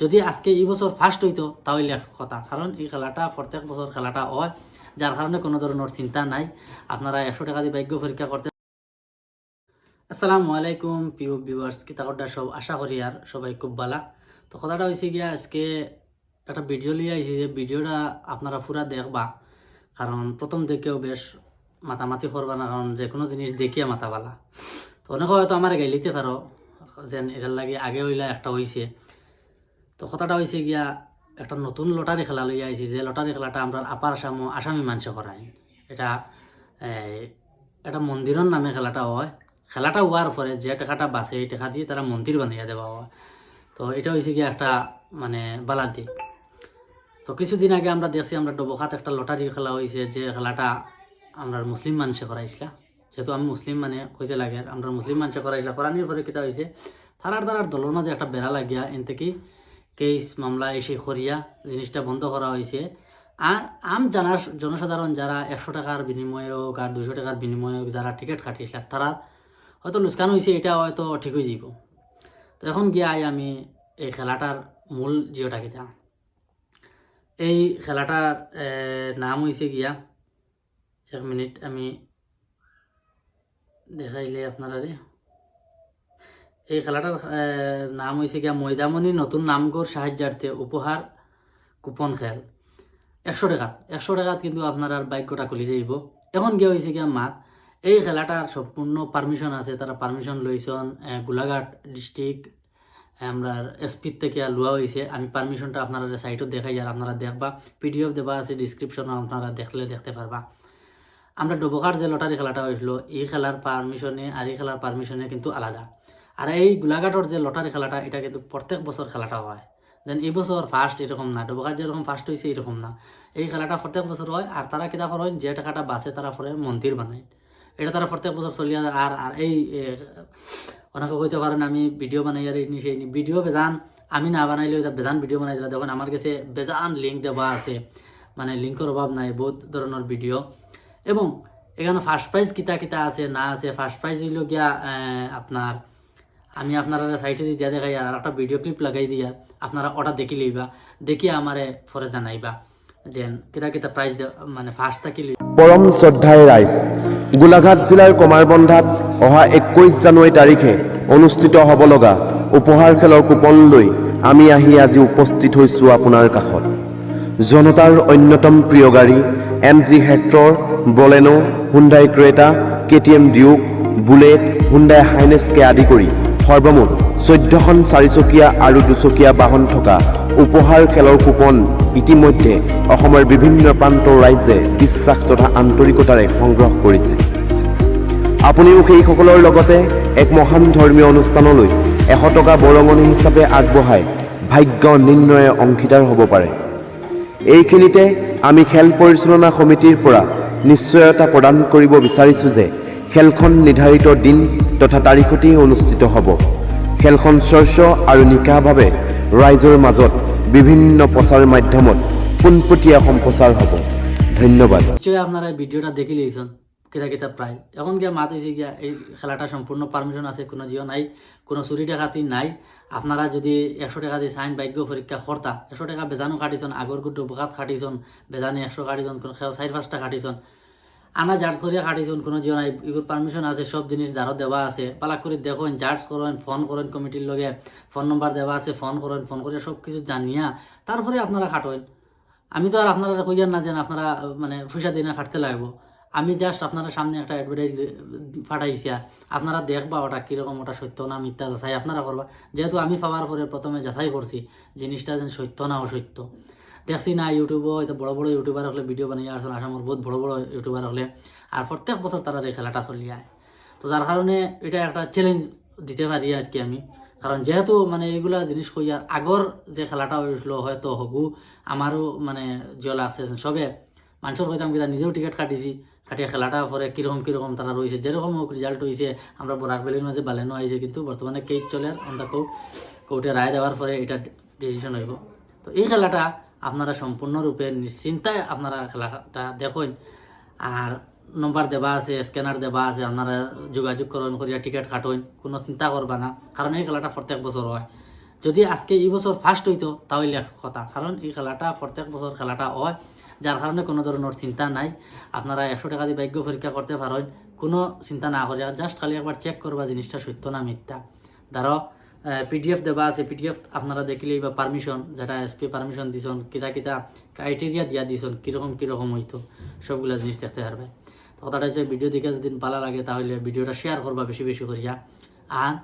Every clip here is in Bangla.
যদি আজকে এই বছর ফার্স্ট হইতো, তাহলে কথা। কারণ এই খেলাটা প্রত্যেক বছর খেলাটা হয় যার কারণে কোনো ধরনের চিন্তা নাই। আপনারা একশো টাকা দিয়ে ভাগ্য পরীক্ষা করতে আসসালামু আলাইকুম, প্রিয় ভিউয়ার্স কিতাকড্ডা সব আশা করি আর সবাই খুব ভালা। তো কথাটা হয়েছে গিয়া, আজকে একটা ভিডিও লিয়ে আইছি যে ভিডিওটা আপনারা পুরা দেখবা। কারণ প্রথম দেখেও বেশ মাতামাতি করবা না, কারণ যে কোনো জিনিস দেখিয়া মাথা বালা তো অনেকে হয়তো আমার গাইলিতে পারো, যেন এটার লাগে আগে হইলা একটা হইছে। তো কথাটা হয়েছে গিয়া, একটা নতুন লটারি খেলা লইয়া আইছি, যে লটারি খেলাটা আমরা আপার আসাম, আসামি মানুষে করাই এটা এটা মন্দিরের নামে খেলাটা হয়। খেলাটা হওয়ার পরে যে টাকাটা বাঁচে, এই টাকা দিয়ে তারা মন্দির বানিয়ে দেওয়া হয়। তো এটা হয়েছে গিয়ে একটা মানে বালার তো কিছুদিন আগে আমরা দেখছি, আমরা ডবখাত একটা লটারি খেলা হয়েছে যে খেলাটা আমরা মুসলিম মানুষে করাইছিলা। যেহেতু আমি মুসলিম মানে কইতে লাগে, আমরা মুসলিম মানুষে করাইছিলা। করানির পরে কিতা হয়েছে তারার দ্বারার দলের মাঝে একটা বেড়া লাগিয়া এন থেকে কেস মামলা এসে করিয়া জিনিসটা বন্ধ করা হয়েছে। আর আম জানার জনসাধারণ যারা একশো টাকার বিনিময়ে হোক আর দুশো টাকার বিনিময়ে হোক, যারা টিকিট কাটিয়েছিল তারা হয়তো লুসকান হয়েছে এটা হয়তো ঠিক হয়ে যাব তো এখন গিয়াই আমি এই খেলাটার মূল জিওটা কিতা এই খেলাটার নাম হয়েছে গিয়া, এক মিনিট আমি দেখাইলে আপনারা রে এই খেলাটার নাম হয়েছে গিয়া ময়দামণি নতুন নামগড় সাহায্যার্থে উপহার কুপন খেল। একশো টাকা একশো টাকাত কিন্তু আপনার আর বাইকটা খুলি যাইব এখন গিয়ে হয়েছে গিয়া মাত। এই খেলাটার সম্পূর্ণ পারমিশন আছে তারা পারমিশন লইছন গোলাঘাট ডিস্ট্রিক্ট আমরা এসপির থেকে লোয়া হয়েছে আমি পারমিশনটা আপনারা সাইটও দেখাই আর আপনারা দেখবা। পিডিএফ দেওয়া আছে ডিসক্রিপশনও আপনারা দেখলে দেখতে পারবা আমরা ডবকার যে লটারি খেলাটা হয়েছিল এই খেলার পারমিশনে আর এই খেলার পারমিশনে কিন্তু আলাদা। আর এই গোলাঘাটর যে লটারি খেলাটা, এটা কিন্তু প্রত্যেক বছর খেলাটা হয়। যেন এই বছর ফার্স্ট এরকম না ডবকার যেরকম ফার্স্ট হয়েছে এরকম না। এই খেলাটা প্রত্যেক বছর হয় আর তারা কিতা করেন যে টাকাটা বাঁচে তারা পরে মন্দির বানায় এটা তারা প্রত্যেক বছর যায়। আর আর এই অনেকে কইতে পারেন আমি ভিডিও বানাই আর এই সেই ভিডিও বেজান, আমি না বানাইলেও এটা বেজান ভিডিও বানাই দিলা। দেখুন আমার কাছে বেজান লিঙ্ক দেওয়া আছে। মানে লিঙ্কের অভাব নাই, বহুত ধরনের ভিডিও এবং এখানে ফার্স্ট প্রাইজ কিতা কিতা আছে, না আছে? ফার্স্ট প্রাইজ হইল গিয়া আপনার আমি আপনারা সাইটে দিয়ে দেখাই আর একটা ভিডিও ক্লিপ লাগাই দিয়া, আপনারা ওটা দেখি লইবা। দেখি আমারে পরে জানাইবা যে কিতা কিতা প্রাইজ মানে ফার্স্ট থাকি লই। পৰম শ্ৰদ্ধাৰে ৰাইজ গোলাঘাট জিলাৰ কমাৰবন্ধাত অহা একৈছ জানুৱাৰী তাৰিখে অনুষ্ঠিত হ'ব লগা উপহাৰ খেলৰ কুপন লৈ আমি আহি আজি উপস্থিত হৈছোঁ আপোনাৰ কাষত। জনতাৰ অন্যতম প্ৰিয় গাড়ী M G Hector Baleno Hyundai Creta K T M Duke Bullet Hyundai হাইনেছকে আদি কৰি সৰ্বমুঠ চৈধ্যখন চাৰিচকীয়া আৰু দুচকীয়া বাহন থকা উপহাৰ খেলৰ কুপন ইতিমধ্যে অসমৰ বিভিন্ন প্ৰান্তৰ ৰাইজে বিশ্বাস তথা আন্তৰিকতাৰে সংগ্ৰহ কৰিছে। আপুনিও সেইসকলৰ লগতে এক মহান ধৰ্মীয় অনুষ্ঠানলৈ এশ টকা বৰঙণি হিচাপে আগবঢ়াই ভাগ্য নিৰ্ণয়ে অংশীদাৰ হ'ব পাৰে। এইখিনিতে আমি খেল পৰিচালনা সমিতিৰ পৰা নিশ্চয়তা প্ৰদান কৰিব বিচাৰিছোঁ যে খেলখন নিৰ্ধাৰিত দিন তথা তাৰিখতেই অনুষ্ঠিত হ'ব। খেলখন চৰ্চ আৰু নিকাভাৱে ৰাইজৰ মাজত বিভিন্ন প্ৰচাৰ মাধ্যমত পোনপটীয়া সম্প্ৰচাৰ হ'ব। ধন্যবাদ। নিশ্চয়ই আপনারা ভিডিওটা দেখে লিয়েছেন কিতা কিতা প্রায় এখন গিয়া মাত হয়েছে গিয়া, এই খেলাটা সম্পূর্ণ পারমিশন আছে, কোনো জিও নাই, কোনো চুরি টাকাতি নাই। আপনারা যদি একশো টাকা দিয়ে সাইন ভাগ্য পরীক্ষা করতা একশো টাকা বেজানো কাটিছন আগর গুটো বোকাত কাটিছন, বেজানে একশো কাটিছন, কোনো খেয়াল চার পাঁচটা কাটিছন আনা জার্জ করিয়া কাটিছন, কোনো জিও নাই। এগুলো পারমিশন আছে, সব জিনিস যারও দেওয়া আছে। পালাক করে দেখেন জার্জ করেন ফোন করেন কমিটির লগে। ফোন নম্বর দেওয়া আছে ফোন করেন ফোন করে সব কিছু জানিয়া তারপরে আপনারা খাটেন আমি তো আর আপনারা কইয়ার না যেন আপনারা মানে পয়সা দিনে খাটতে লাগবো। আমি জাস্ট আপনারা সামনে একটা অ্যাডভার্টাইজ পাঠাইছি। আপনারা দেখবা ওটা কীরকম, ওটা সত্য না মিথ্যা যাচাই আপনারা করবা যেহেতু আমি পাওয়ার পরে প্রথমে যাচাই করছি জিনিসটা যেন সত্য না অসত্য। দেখছি না ইউটিউবও হয়তো বড় বড় ইউটিউবার হলে ভিডিও বানিয়ে আসলে আসামের বহুত বড় বড় ইউটিউবার হলে। আর প্রত্যেক বছর তারা এই খেলাটা চলিয়ায় তো যার কারণে এটা একটা চ্যালেঞ্জ দিতে পারি আর কি আমি। কারণ যেহেতু মানে এইগুলা জিনিস কই, আর আগর যে খেলাটা হয়েছিল হয়তো হগু, আমারও মানে জিও লাগছে সবে। মানুষের কইতাম কিনা নিজেও টিকিট কাটিছি, কাটিয়া খেলাটা পরে কীরকম কীরকম তারা রয়েছে যেরকম হোক রেজাল্ট হয়েছে আমরা বরাক ভ্যালির মাঝে বালেনো আইছে, কিন্তু বর্তমানে কেইট চলে অন দ্য কোর্ট কোর্টে রায় দেওয়ার পরে এটা ডিসিশন হইব। তো এই খেলাটা আপনারা সম্পূর্ণরূপে নিশ্চিন্তায় আপনারা খেলাটা দেখেন। আর নম্বর দেবা আছে স্ক্যানার দেবা আছে, আপনারা যোগাযোগ করেন, করিয়া টিকিট কাটেন, কোনো চিন্তা করবা না, কারণ এই খেলাটা প্রত্যেক বছর হয়। যদি আজকে এই বছর ফার্স্ট হইতো, তাহলে কথা, কারণ এই খেলাটা প্রত্যেক বছর খেলাটা হয়, যার কারণে কোনো ধরনের চিন্তা নাই। আপনারা একশো টাকা দিয়ে ভাগ্য পরীক্ষা করতে পারেন, কোনো চিন্তা না করে জাস্ট খালি একবার চেক করবা জিনিসটা সত্য না মিথ্যা। ধরো পিডিএফ দেওয়া আছে পিডিএফ আপনারা দেখলেই বা পারমিশন যেটা এসপি পারমিশন দিছন, কিতা কিতা ক্রাইটেরিয়া দিয়া দিছন, কীরকম কীরকম হইতো, সবগুলা জিনিস দেখতে পারবে। কথাটা হচ্ছে ভিডিও দেখে যদি ভালো লাগে, তাহলে ভিডিওটা শেয়ার করবা বেশি বেশি করিয়া। আর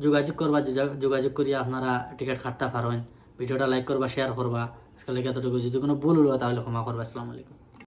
যোগাযোগ করবা যোগা- যোগাযোগ করিয়া আপনারা টিকিট কাটতে পারেন ভিডিওটা লাইক করবা শেয়ার করবা। আজকাল এতটুকু, যদি কোনো ভুল হলো, তাহলে ক্ষমা করবা। আসসালামু আলাইকুম।